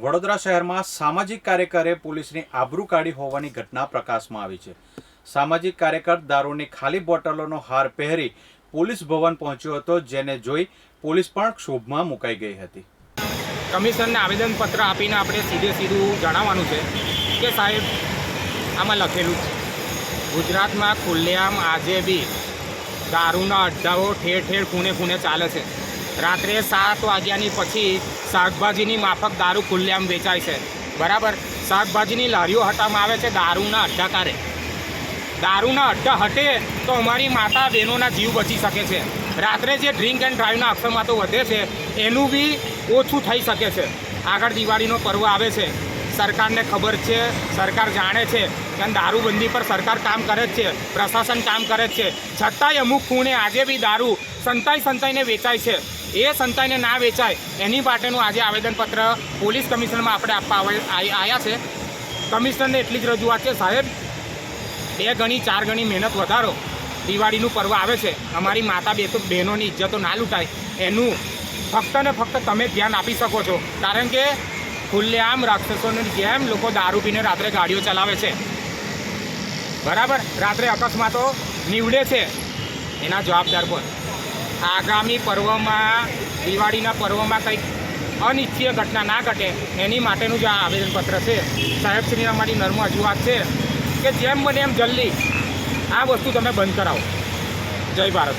વડોદરા શહેરમાં સામાજિક કાર્યકરે પોલીસની આબરૂ કાઢી હોવાની ઘટના પ્રકાશમાં આવી છે. સામાજિક કાર્યકર દારૂની ખાલી બોટલોનો હાર પહેરી પોલીસ ભવન પહોંચ્યો હતો, જેને જોઈ પોલીસ પણ ક્ષોભમાં મુકાઈ ગઈ હતી. કમિશનને આવેદનપત્ર આપીને આપણે સીધે સીધું જણાવવાનું છે કે સાહેબ, આમાં લખેલું છે, ગુજરાતમાં ખુલ્લેઆમ આજે બી દારૂના અડ્ડાઓ ઠેર ઠેર ખૂણે ખૂણે ચાલે છે. રાત્રે સાત વાગ્યાની પછી શાકભાજીની માફક દારૂ ખુલ્લેઆમ વેચાય છે. બરાબર? શાકભાજીની લારીઓ હટાવવામાં આવે છે દારૂના અડ્ડા કારે દારૂના અડ્ડા હટે તો અમારી માતા બહેનોના જીવ બચી શકે છે. રાત્રે જે ડ્રિંક એન્ડ ડ્રાઈવના અકસ્માતો વધે છે, એનું બી ઓછું થઈ શકે છે. આગળ દિવાળીનો પર્વ આવે છે. સરકારને ખબર છે, સરકાર જાણે છે કે દારૂબંધી પર સરકાર કામ કરે જ છે, પ્રશાસન કામ કરે જ છે. છતાંય અમુક ખૂણે આજે બી દારૂ સંતાઈ સંતાઈને વેચાય છે. એ સંતાઈને ના વેચાય, એની માટેનું આજે આવેદનપત્ર પોલીસ કમિશનમાં આપણે આપવા આવે- આવ્યા છે. કમિશનરને એટલી જ રજૂઆત છે, સાહેબ, બે ગણી, ચાર ગણી મહેનત વધારો. દિવાળીનું પર્વ આવે છે. અમારી માતા બે તો બહેનોની ઇજ્જતો ના લૂંટાય. એનું ફક્ત ને ફક્ત તમે ધ્યાન આપી શકો છો. કારણ કે ખુલ્લેઆમ રાક્ષસોની જેમ લોકો દારૂ પીને રાત્રે ગાડીઓ ચલાવે છે. બરાબર? રાત્રે અકસ્માતો નીવડે છે. એના જવાબદાર પણ આગામી પર્વમાં, દિવાળીના પર્વમાં કંઈક અનિચ્છીય ઘટના ના ઘટે, એની માટેનું જે આ આવેદનપત્ર છે. સાહેબશ્રીની અમારી નર્મ રજૂઆત છે કે જેમ બને એમ જલ્દી આ વસ્તુ તમે બંધ કરાવો. જય ભારત.